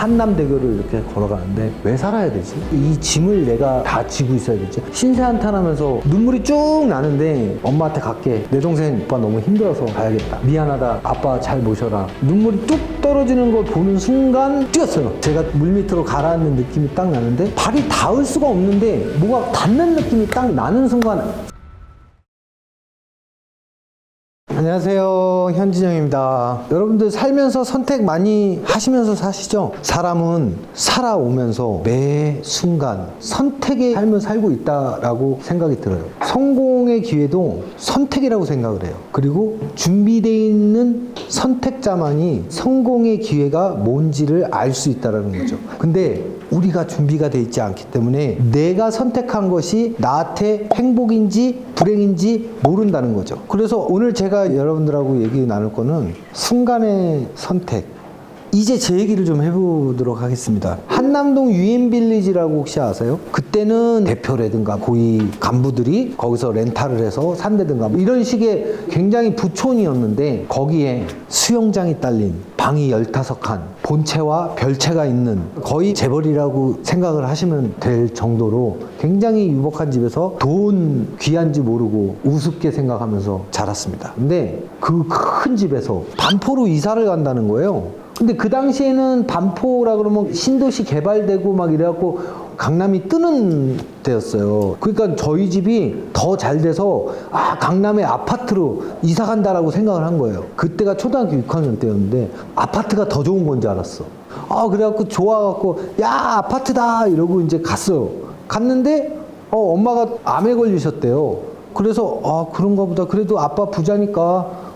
한남대교를 이렇게 걸어가는데 왜 살아야 되지? 이 짐을 내가 다 지고 있어야 되지? 신세한탄하면서 눈물이 쭉 나는데 엄마한테 갈게. 내 동생 오빠 너무 힘들어서 가야겠다. 미안하다. 아빠 잘 모셔라. 눈물이 뚝 떨어지는 걸 보는 순간 뛰었어요. 제가 물밑으로 가라앉는 느낌이 딱 나는데 발이 닿을 수가 없는데 뭐가 닿는 느낌이 딱 나는 순간 안녕하세요. 현진영입니다. 여러분들 살면서 선택 많이 하시면서 사시죠? 사람은 살아오면서 매 순간 선택의 삶을 살고 있다라고 생각이 들어요. 성공의 기회도 선택이라고 생각을 해요. 그리고 준비되어 있는 선택자만이 성공의 기회가 뭔지를 알 수 있다라는 거죠. 근데 우리가 준비가 돼 있지 않기 때문에 내가 선택한 것이 나한테 행복인지 불행인지 모른다는 거죠. 그래서 오늘 제가 여러분들하고 얘기 나눌 거는 순간의 선택. 이제 제 얘기를 좀 해보도록 하겠습니다. 한남동 유엔빌리지라고 혹시 아세요? 그때는 대표라든가 고위 간부들이 거기서 렌탈을 해서 산다든가 뭐 이런 식의 굉장히 부촌이었는데 거기에 수영장이 딸린 방이 15칸, 본체와 별채가 있는 거의 재벌이라고 생각을 하시면 될 정도로 굉장히 유복한 집에서 돈 귀한지 모르고 우습게 생각하면서 자랐습니다. 근데 그 큰 집에서 반포로 이사를 간다는 거예요. 근데 그 당시에는 반포라 그러면 신도시 개발되고 막 이래갖고 강남이 뜨는 때였어요. 그러니까 저희 집이 더 잘 돼서 아 강남의 아파트로 이사 간다라고 생각을 한 거예요. 그때가 초등학교 6학년 때였는데 아파트가 더 좋은 건지 알았어. 아 그래갖고 좋아갖고 야 아파트다 이러고 이제 갔어요. 갔는데 어 엄마가 암에 걸리셨대요. 그래서 아 그런가 보다. 그래도 아빠 부자니까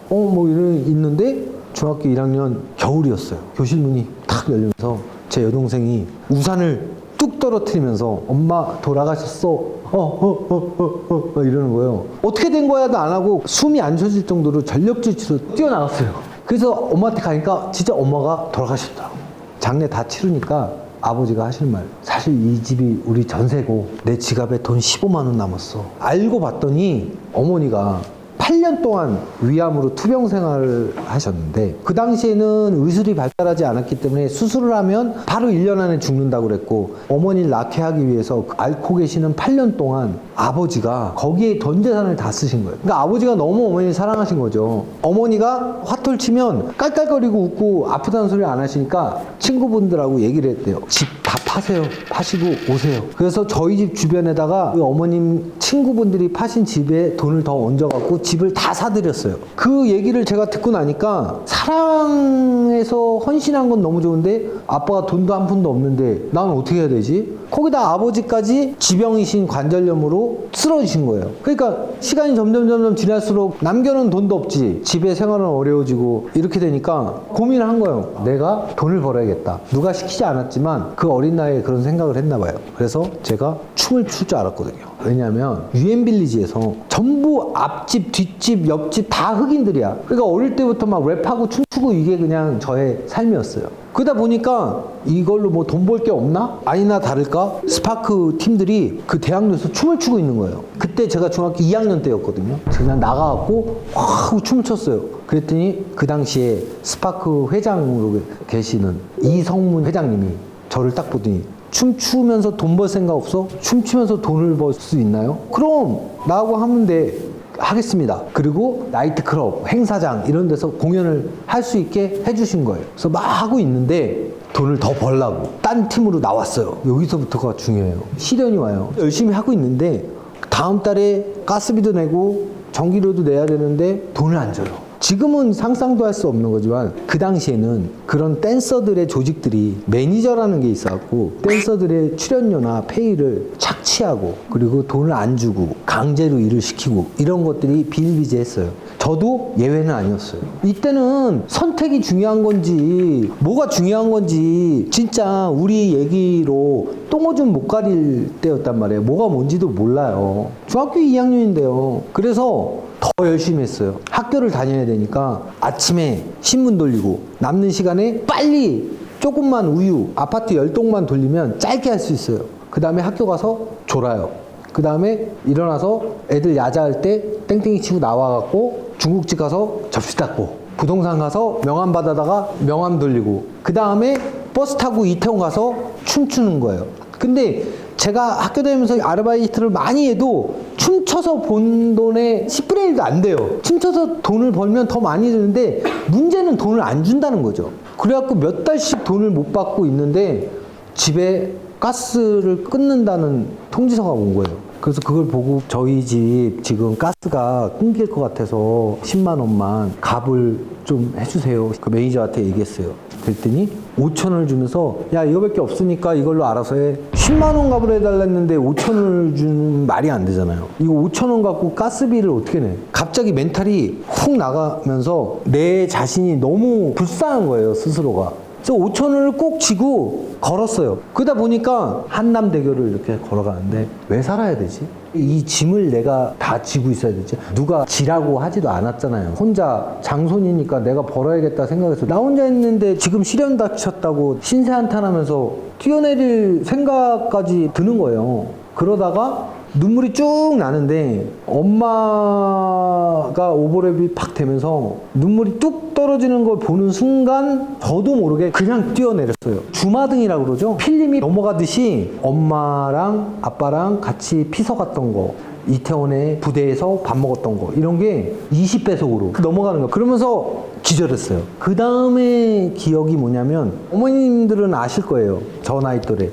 어 뭐 이런 있는데 중학교 1학년 겨울이었어요. 교실 문이 탁 열리면서 제 여동생이 우산을 뚝 떨어뜨리면서 엄마 돌아가셨어. 어, 어, 어, 어, 이러는 거예요. 어떻게 된 거야도 안 하고 숨이 안 쉬어질 정도로 전력질주로 뛰어나갔어요. 그래서 엄마한테 가니까 진짜 엄마가 돌아가셨더라고. 장례 다 치르니까 아버지가 하실 말. 사실 이 집이 우리 전세고 내 지갑에 돈 15만 원 남았어. 알고 봤더니 어머니가 8년 동안 위암으로 투병 생활을 하셨는데 그 당시에는 의술이 발달하지 않았기 때문에 수술을 하면 바로 1년 안에 죽는다고 그랬고 어머니를 낳게 하기 위해서 앓고 계시는 8년 동안 아버지가 거기에 전 재산을 다 쓰신 거예요. 그러니까 아버지가 너무 어머니를 사랑하신 거죠. 어머니가 화톨 치면 깔깔거리고 웃고 아프다는 소리 안 하시니까 친구분들하고 얘기를 했대요. 집다 파세요. 파시고 오세요. 그래서 저희 집 주변에다가 그 어머님 친구분들이 파신 집에 돈을 더 얹어갖고 집을 다 사드렸어요. 그 얘기를 제가 듣고 나니까 사랑해서 헌신한 건 너무 좋은데 아빠가 돈도 한 푼도 없는데 난 어떻게 해야 되지? 거기다 아버지까지 지병이신 관절염으로 쓰러지신 거예요. 그러니까 시간이 점점 점점 지날수록 남겨놓은 돈도 없지. 집에 생활은 어려워지고 이렇게 되니까 고민을 한 거예요. 내가 돈을 벌어야겠다. 누가 시키지 않았지만 그 어린 나이에 그런 생각을 했나 봐요. 그래서 제가 춤을 출 줄 알았거든요. 왜냐하면 유엔빌리지에서 전부 앞집, 뒷집, 옆집 다 흑인들이야. 그러니까 어릴 때부터 막 랩하고 춤추고 이게 그냥 저의 삶이었어요. 그러다 보니까 이걸로 뭐 돈 벌 게 없나? 아니나 다를까? 스파크 팀들이 그 대학로에서 춤을 추고 있는 거예요. 그때 제가 중학교 2학년 때였거든요. 그냥 나가갖고 확 춤을 췄어요. 그랬더니 그 당시에 스파크 회장으로 계시는 이성문 회장님이 저를 딱 보더니 춤추면서 돈 벌 생각 없어? 춤추면서 돈을 벌 수 있나요? 그럼 나하고 하면 돼. 하겠습니다. 그리고 나이트클럽, 행사장 이런 데서 공연을 할 수 있게 해주신 거예요. 그래서 막 하고 있는데 돈을 더 벌라고 딴 팀으로 나왔어요. 여기서부터가 중요해요. 시련이 와요. 열심히 하고 있는데 다음 달에 가스비도 내고 전기료도 내야 되는데 돈을 안 줘요. 지금은 상상도 할 수 없는 거지만 그 당시에는 그런 댄서들의 조직들이 매니저라는 게 있었고 댄서들의 출연료나 페이를 착취하고 그리고 돈을 안 주고 강제로 일을 시키고 이런 것들이 비일비재했어요. 저도 예외는 아니었어요. 이때는 선택이 중요한 건지 뭐가 중요한 건지 진짜 우리 얘기로 똥오줌 못 가릴 때였단 말이에요. 뭐가 뭔지도 몰라요. 중학교 2학년인데요. 그래서 더 열심히 했어요. 학교를 다녀야 되니까 아침에 신문 돌리고 남는 시간에 빨리 조금만 우유 아파트 열동만 돌리면 짧게 할 수 있어요. 그 다음에 학교 가서 졸아요. 그 다음에 일어나서 애들 야자할 때 땡땡이 치고 나와갖고 중국집 가서 접시 닦고 부동산 가서 명함 받아다가 명함 돌리고 그 다음에 버스 타고 이태원 가서 춤추는 거예요. 근데 제가 학교 다니면서 아르바이트를 많이 해도 춤춰서 본 돈의 10분의 1도 안 돼요. 춤춰서 돈을 벌면 더 많이 드는데 문제는 돈을 안 준다는 거죠. 그래갖고 몇 달씩 돈을 못 받고 있는데 집에 가스를 끊는다는 통지서가 온 거예요. 그래서 그걸 보고 저희 집 지금 가스가 끊길 것 같아서 10만 원만 값을 좀 해주세요. 그 매니저한테 얘기했어요. 그랬더니 5천 원을 주면서 야 이거밖에 없으니까 이걸로 알아서 해. 10만 원 값을 해달랬는데 5천 원을 주는 말이 안 되잖아요. 이거 5천 원 갖고 가스비를 어떻게 내? 갑자기 멘탈이 훅 나가면서 내 자신이 너무 불쌍한 거예요 스스로가. 그래서 5천 원을 꼭 쥐고 걸었어요. 그러다 보니까 한남대교를 이렇게 걸어가는데 왜 살아야 되지? 이 짐을 내가 다 지고 있어야 되지. 누가 지라고 하지도 않았잖아요. 혼자 장손이니까 내가 벌어야겠다 생각해서 나 혼자 있는데 지금 시련 닥쳤다고 신세 한탄하면서 뛰어내릴 생각까지 드는 거예요. 그러다가 눈물이 쭉 나는데 엄마가 오버랩이 팍 되면서 눈물이 뚝 떨어지는 걸 보는 순간 저도 모르게 그냥 뛰어내렸어요. 주마등이라고 그러죠. 필름이 넘어가듯이 엄마랑 아빠랑 같이 피서 갔던 거 이태원에 부대에서 밥 먹었던 거 이런 게 20배속으로 넘어가는 거 그러면서 기절했어요. 그 다음에 기억이 뭐냐면 어머님들은 아실 거예요. 저 나이 또래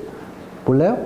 몰라요?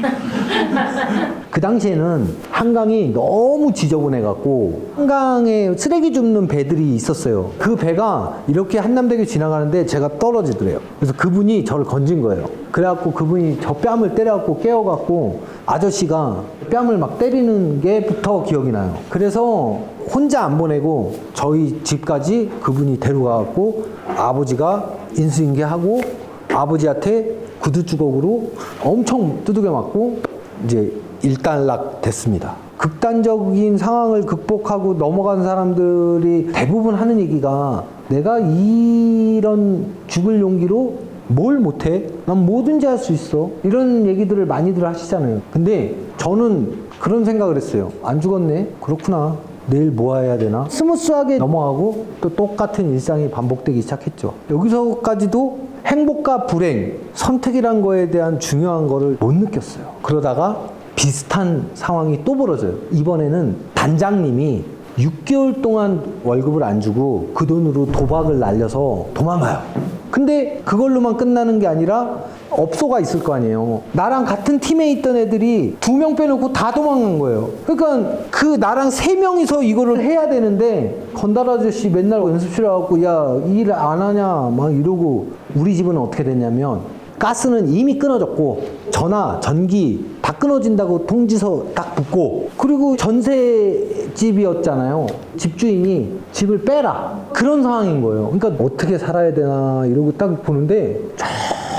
그 당시에는 한강이 너무 지저분해갖고 한강에 쓰레기 줍는 배들이 있었어요. 그 배가 이렇게 한남대교 지나가는데 제가 떨어지더래요. 그래서 그분이 저를 건진 거예요. 그래갖고 그분이 저 뺨을 때려갖고 깨워갖고 아저씨가 뺨을 막 때리는 게부터 기억이 나요. 그래서 혼자 안 보내고 저희 집까지 그분이 데려가갖고 아버지가 인수인계하고 아버지한테 구두 주걱으로 엄청 두들겨 맞고 이제 일단락 됐습니다. 극단적인 상황을 극복하고 넘어간 사람들이 대부분 하는 얘기가 내가 이런 죽을 용기로 뭘 못해? 난 뭐든지 할 수 있어. 이런 얘기들을 많이들 하시잖아요. 근데 저는 그런 생각을 했어요. 안 죽었네? 그렇구나. 내일 뭐 해야 되나? 스무스하게 넘어가고 또 똑같은 일상이 반복되기 시작했죠. 여기서까지도 행복과 불행, 선택이란 거에 대한 중요한 거를 못 느꼈어요. 그러다가 비슷한 상황이 또 벌어져요. 이번에는 단장님이 6개월 동안 월급을 안 주고 그 돈으로 도박을 날려서 도망가요. 근데 그걸로만 끝나는 게 아니라 업소가 있을 거 아니에요. 나랑 같은 팀에 있던 애들이 두 명 빼놓고 다 도망간 거예요. 그러니까 그 나랑 세 명이서 이거를 해야 되는데 건달 아저씨 맨날 연습실에 와갖고 야 일 안 하냐 막 이러고 우리 집은 어떻게 됐냐면 가스는 이미 끊어졌고 전화, 전기 다 끊어진다고 통지서 딱 붙고 그리고 전세 집이었잖아요. 집주인이 집을 빼라 그런 상황인 거예요. 그러니까 어떻게 살아야 되나 이러고 딱 보는데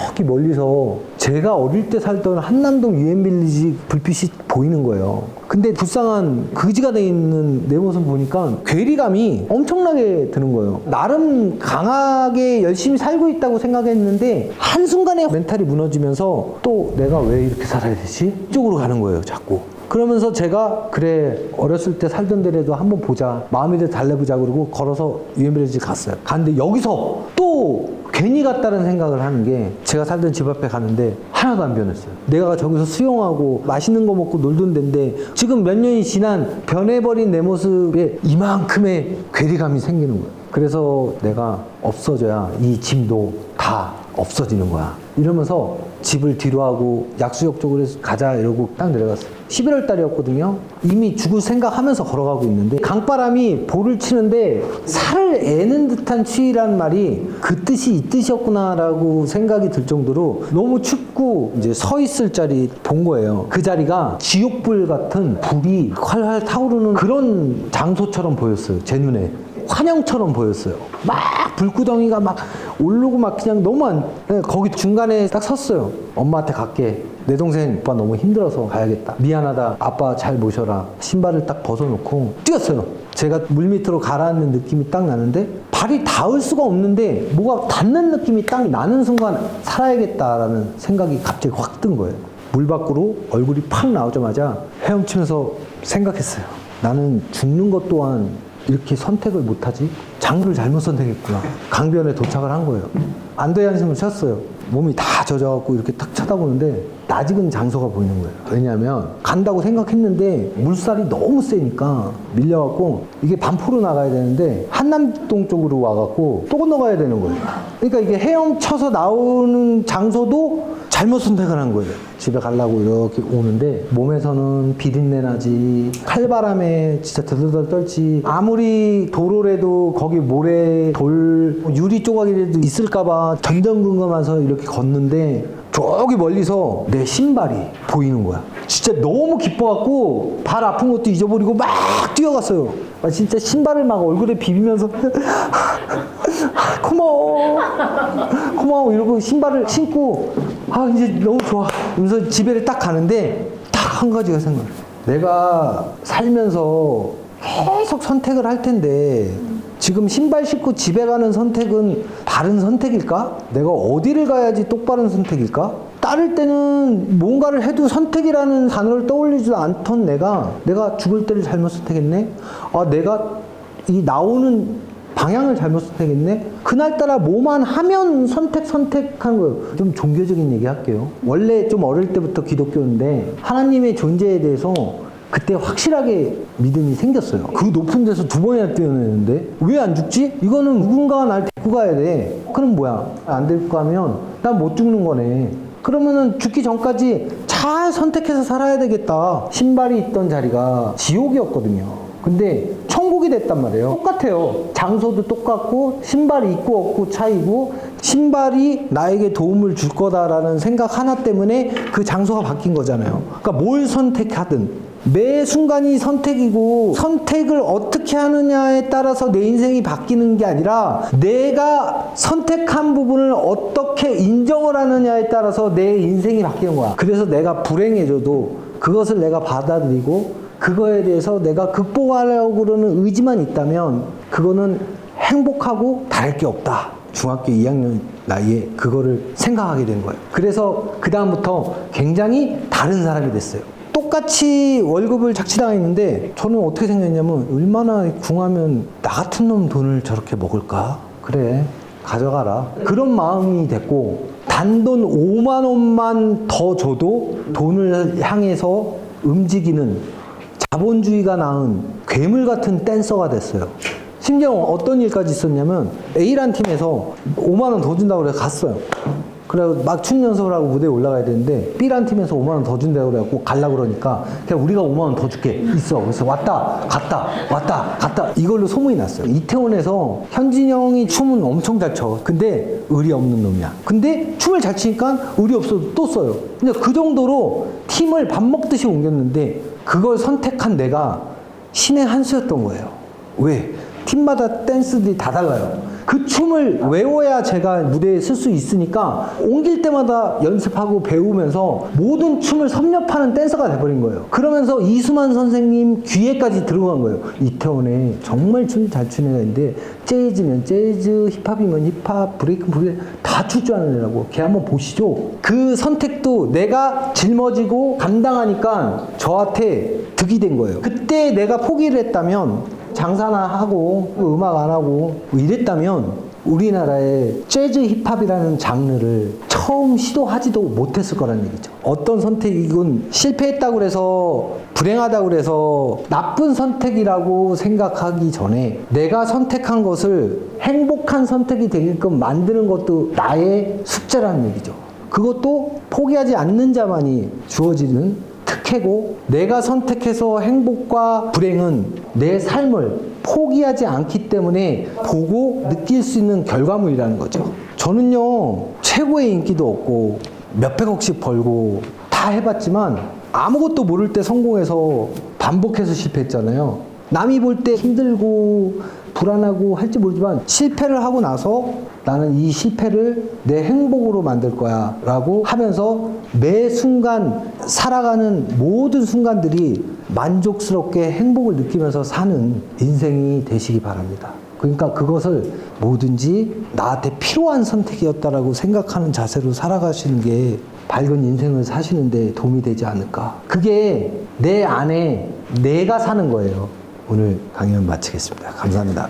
저기 멀리서 제가 어릴 때 살던 한남동 유엔빌리지 불빛이 보이는 거예요. 근데 불쌍한 그지가 돼 있는 내 모습 보니까 괴리감이 엄청나게 드는 거예요. 나름 강하게 열심히 살고 있다고 생각했는데 한순간에 멘탈이 무너지면서 또 내가 왜 이렇게 살아야 되지? 이쪽으로 가는 거예요, 자꾸. 그러면서 제가 그래 어렸을 때 살던 데라도 한번 보자 마음이 들 달래보자 그러고 걸어서 유엔빌리지 갔어요 갔는데 여기서 또 괜히 갔다는 생각을 하는 게 제가 살던 집 앞에 가는데 하나도 안 변했어요. 내가 저기서 수영하고 맛있는 거 먹고 놀던 데인데 지금 몇 년이 지난 변해버린 내 모습에 이만큼의 괴리감이 생기는 거예요. 그래서 내가 없어져야 이 짐도 다 없어지는 거야. 이러면서 집을 뒤로 하고 약수역 쪽으로 가자 이러고 딱 내려갔어요. 11월 달이었거든요. 이미 죽을 생각하면서 걸어가고 있는데 강바람이 볼을 치는데 살을 애는 듯한 추위란 말이 그 뜻이 이 뜻이었구나라고 생각이 들 정도로 너무 춥고 이제 서 있을 자리 본 거예요. 그 자리가 지옥불 같은 불이 활활 타오르는 그런 장소처럼 보였어요. 제 눈에 환영처럼 보였어요. 막 불구덩이가 막 오르고 막 그냥 너무 안, 네, 거기 중간에 딱 섰어요. 엄마한테 갈게. 내 동생 오빠 너무 힘들어서 가야겠다. 미안하다. 아빠 잘 모셔라. 신발을 딱 벗어놓고 뛰었어요. 제가 물 밑으로 가라앉는 느낌이 딱 나는데 발이 닿을 수가 없는데 뭐가 닿는 느낌이 딱 나는 순간 살아야겠다라는 생각이 갑자기 확 든 거예요. 물 밖으로 얼굴이 팍 나오자마자 헤엄치면서 생각했어요. 나는 죽는 것 또한 이렇게 선택을 못하지? 장소를 잘못 선택했구나. 강변에 도착을 한 거예요. 안도의 한숨을 쉬었어요. 몸이 다 젖어갖고 이렇게 탁 쳐다보는데 낯익은 장소가 보이는 거예요. 왜냐하면 간다고 생각했는데 물살이 너무 세니까 밀려갖고 이게 반포로 나가야 되는데 한남동 쪽으로 와갖고 또 건너가야 되는 거예요. 그러니까 이게 헤엄쳐서 나오는 장소도 잘못 선택을 한 거예요. 집에 가려고 이렇게 오는데 몸에서는 비린내 나지 칼바람에 진짜 들들들 떨지 아무리 도로라도 거기 모래 돌 유리 조각이라도 있을까봐 전전긍긍해서 이렇게 걷는데 저기 멀리서 내 신발이 보이는 거야. 진짜 너무 기뻐갖고 발 아픈 것도 잊어버리고 막 뛰어갔어요. 아, 진짜 신발을 막 얼굴에 비비면서 고마워 고마워 이러고 신발을 신고 아 이제 너무 좋아 그래서 집에 딱 가는데 딱 한 가지가 생각나 내가 살면서 계속 선택을 할 텐데 지금 신발 신고 집에 가는 선택은 바른 선택일까? 내가 어디를 가야지 똑바른 선택일까? 따를 때는 뭔가를 해도 선택이라는 단어를 떠올리지도 않던 내가 내가 죽을 때를 잘못 선택했네? 아 내가 이 나오는 방향을 잘못 선택했네? 그날따라 뭐만 하면 선택, 선택한 거예요. 좀 종교적인 얘기 할게요. 원래 좀 어릴 때부터 기독교인데, 하나님의 존재에 대해서 그때 확실하게 믿음이 생겼어요. 그 높은 데서 두 번이나 뛰어내는데, 왜 안 죽지? 이거는 누군가가 날 데리고 가야 돼. 그럼 뭐야? 안 데리고 가면 난 못 죽는 거네. 그러면은 죽기 전까지 잘 선택해서 살아야 되겠다. 신발이 있던 자리가 지옥이었거든요. 근데 천국이 됐단 말이에요. 똑같아요. 장소도 똑같고 신발이 있고 없고 차이고 신발이 나에게 도움을 줄 거다라는 생각 하나 때문에 그 장소가 바뀐 거잖아요. 그러니까 뭘 선택하든 매 순간이 선택이고 선택을 어떻게 하느냐에 따라서 내 인생이 바뀌는 게 아니라 내가 선택한 부분을 어떻게 인정을 하느냐에 따라서 내 인생이 바뀌는 거야. 그래서 내가 불행해져도 그것을 내가 받아들이고 그거에 대해서 내가 극복하려고 그러는 의지만 있다면 그거는 행복하고 다를 게 없다. 중학교 2학년 나이에 그거를 생각하게 된 거예요. 그래서 그다음부터 굉장히 다른 사람이 됐어요. 똑같이 월급을 착취당했는데 저는 어떻게 생각했냐면 얼마나 궁하면 나 같은 놈 돈을 저렇게 먹을까? 그래 가져가라. 그런 마음이 됐고 단돈 5만 원만 더 줘도 돈을 향해서 움직이는 자본주의가 낳은 괴물 같은 댄서가 됐어요. 심지어 어떤 일까지 있었냐면 A란 팀에서 5만 원 더 준다고 그래 갔어요. 그래서 막 춤 연습을 하고 무대에 올라가야 되는데 B란 팀에서 5만 원 더 준다고 그래갖고 갈라 그러니까 그냥 우리가 5만 원 더 줄게 있어. 그래서 왔다 갔다 왔다 갔다 이걸로 소문이 났어요. 이태원에서 현진이 형이 춤은 엄청 잘 춰. 근데 의리 없는 놈이야. 근데 춤을 잘 추니까 의리 없어도 또 써요. 근데 그 정도로 팀을 밥 먹듯이 옮겼는데 그걸 선택한 내가 신의 한 수였던 거예요. 왜? 팀마다 댄스들이 다 달라요. 그 춤을 외워야 제가 무대에 쓸 수 있으니까 옮길 때마다 연습하고 배우면서 모든 춤을 섭렵하는 댄서가 돼버린 거예요. 그러면서 이수만 선생님 귀에까지 들어간 거예요. 이태원에 정말 춤 잘 추는 있는데 재즈면 재즈, 힙합이면 힙합, 브레이크 브레이크 다출줄 아는 애라고. 걔 한번 보시죠. 그 선택도 내가 짊어지고 감당하니까 저한테 득이 된 거예요. 그때 내가 포기를 했다면 장사나 하고 음악 안 하고 뭐 이랬다면 우리나라의 재즈 힙합이라는 장르를 처음 시도하지도 못했을 거란 얘기죠. 어떤 선택이건 실패했다고 그래서 불행하다고 그래서 나쁜 선택이라고 생각하기 전에 내가 선택한 것을 행복한 선택이 되게끔 만드는 것도 나의 숙제라는 얘기죠. 그것도 포기하지 않는 자만이 주어지는 특혜고 내가 선택해서 행복과 불행은 내 삶을 포기하지 않기 때문에 보고 느낄 수 있는 결과물이라는 거죠. 저는요, 최고의 인기도 없고 몇백억씩 벌고 다 해봤지만 아무것도 모를 때 성공해서 반복해서 실패했잖아요. 남이 볼 때 힘들고 불안하고 할지 모르지만 실패를 하고 나서 나는 이 실패를 내 행복으로 만들 거야 라고 하면서 매 순간 살아가는 모든 순간들이 만족스럽게 행복을 느끼면서 사는 인생이 되시기 바랍니다. 그러니까 그것을 뭐든지 나한테 필요한 선택이었다라고 생각하는 자세로 살아가시는 게 밝은 인생을 사시는데 도움이 되지 않을까. 그게 내 안에 내가 사는 거예요. 오늘 강연 마치겠습니다. 감사합니다.